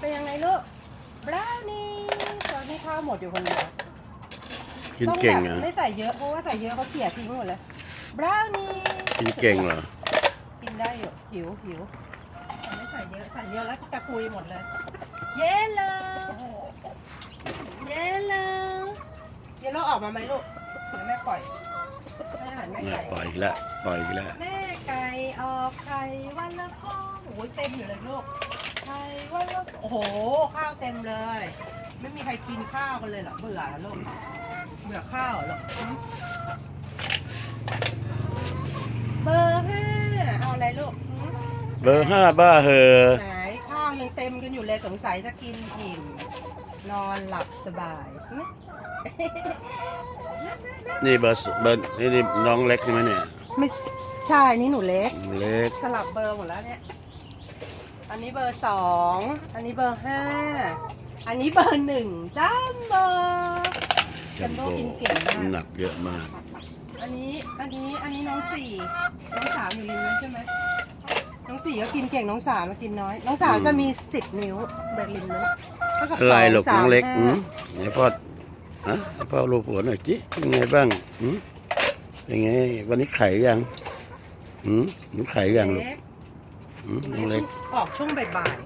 เป็นยังไงลูกบราวนี่ตอนนี้ข้าวหมดอยู่คนเดียวกินเก่งต้อะ แบบไม่ใส่เยอะเพราะว่าใส่เยอะเขาเกลี่ยทิ้งหมดเลยบราวนี่กินเก่งเหรอ กินได้อยู่หิวหิวแต่ไม่ใส่เยอะใส่เยอะแล้วกระปุยหมดเลย เยลโลเยลโลเยลโลออกมาไหมลูกเดี๋ยวแม่ปล่อยให้อาหารแม่เนี่ยไก่ ปล่อยอีกแล้วปล่อยอีกแล้วแม่ไก่ออกไข่วันละฟองโอ้ยเต็มอยู่เลยลูก ไข่วันละโอ้โห ข้าวเต็มเลย ไม่มีใครกินข้าวกันเลยเหรอ เบื่อแล้วลูกเบื่อข้าวเหรอหืมเบอร์ห้าเอาอะไรลูกหืมเบอร์ห้าบ้าเหอะไหนข้าวยังเต็มกันอยู่เลยสงสัยจะกินอิ่มนอนหลับสบายหืมนี่เบอร์สเบอร์นี่นี่น้องเล็กใช่ไหมเนี่ย ไม่ใช่นี่หนูเล็ก เล็ก สลับเบอร์หมดแล้วเนี่ย อันนี้เบอร์สอง อันนี้เบอร์ห้า อันนี้เบอร์หนึ่งจ้ามเบอร์จัมโบ้กินเก่งมากน้ำหนักเยอะมาก อันนี้ อันนี้ อันนี้น้องสี่ น้องสามอยู่ริมนั้นใช่ไหมน้องสี่ก็กินเก่งน้องสามก็กินน้อย น้องสามจะมีสิบนิ้วเบอร์ริมนั้นเท่ากับอะไรสลูกสาน้มองเล็กห้าอืมไหนพ่ออะให้พ่อรูปหัวหน่อยจิเป็นไงบ้างอืมเป็นไง วันนี้ไข่ยังอืมหนูไข่ยังลูกเล็ก อืมน้องเล็ก ออกช่วงบ่าย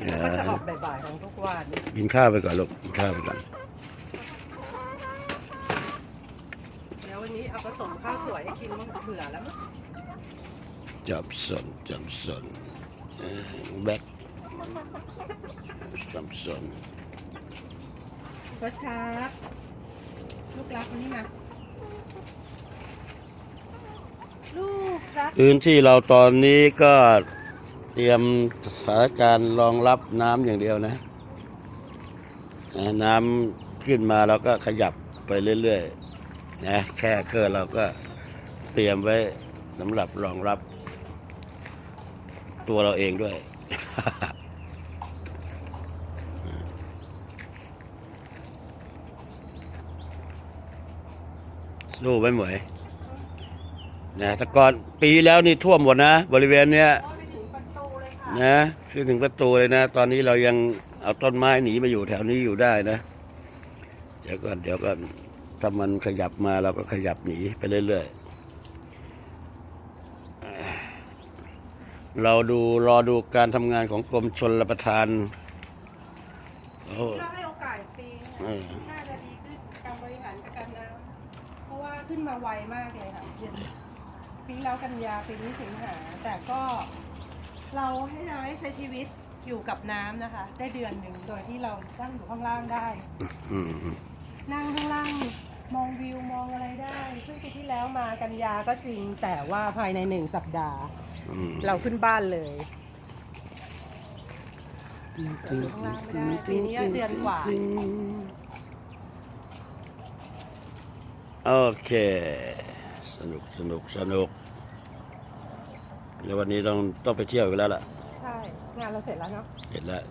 เอๆก็จะอออกบ่ายๆของทุกวันกินข้าวไปก่อนลูกกินข้าวไปก่อนเดี๋ยววันนี้เอาผสมข้าวสวยให้กินมั้งเบื่อแล้วมั้งจับสนจับสนเอ่อแบ็คจับสนก็ครับลูกรักคนนี้มาลูกรัก พื้นที่เราตอนนี้ก็ เตรียมสถานการณ์รองรับน้ำอย่างเดียวนะ น้ำขึ้นมาเราก็ขยับไปเรื่อยๆนะแค่เกิดเราก็เตรียมไว้สำหรับรองรับ ตัวเราเองด้วยสู้ไม่ไหวนะแต่ก่อนปีแล้วนี่ท่วมหมดนะ บริเวณเนี้ย นะขึ้นถึงประตูเลยนะ ตอนนี้เรายังเอาต้นไม้หนีมาอยู่แถวนี้อยู่ได้นะ เดี๋ยวก่อนเดี๋ยวก่อนถ้ามันขยับมาเราก็ขยับหนีไปเรื่อยๆ เราดูรอดูการทำงานของกรมชนรับประทานโอ้ถ้าให้โอกาสปีเออน่าจะดีขึ้นการบริหารจัดการน้ำเพราะว่าขึ้นมาไวมากเลยค่ะปีแล้วกันยาปีนี้สิงหาแต่ก็ เราให้เราได้ใช้ชีวิตอยู่กับน้ำนะคะ ได้เดือนหนึ่งโดยที่เรานั่งอยู่ข้างล่างได้อืมนั่งข้างล่างมองวิวมองอะไรได้ ซึ่งปีที่แล้วมากันยาก็จริง แต่ว่าภายในหนึ่งสัปดาห์ อืมเราขึ้นบ้านเลยอยู่ข้างล่างไม่ได้ปีนี้เดือนกว่า โอเค สนุกสนุกสนุก แล้ววันนี้ต้องต้องไปเที่ยวอีกแล้วล่ะ ใช่ งานเราเสร็จแล้วเนาะเห็นแล้ว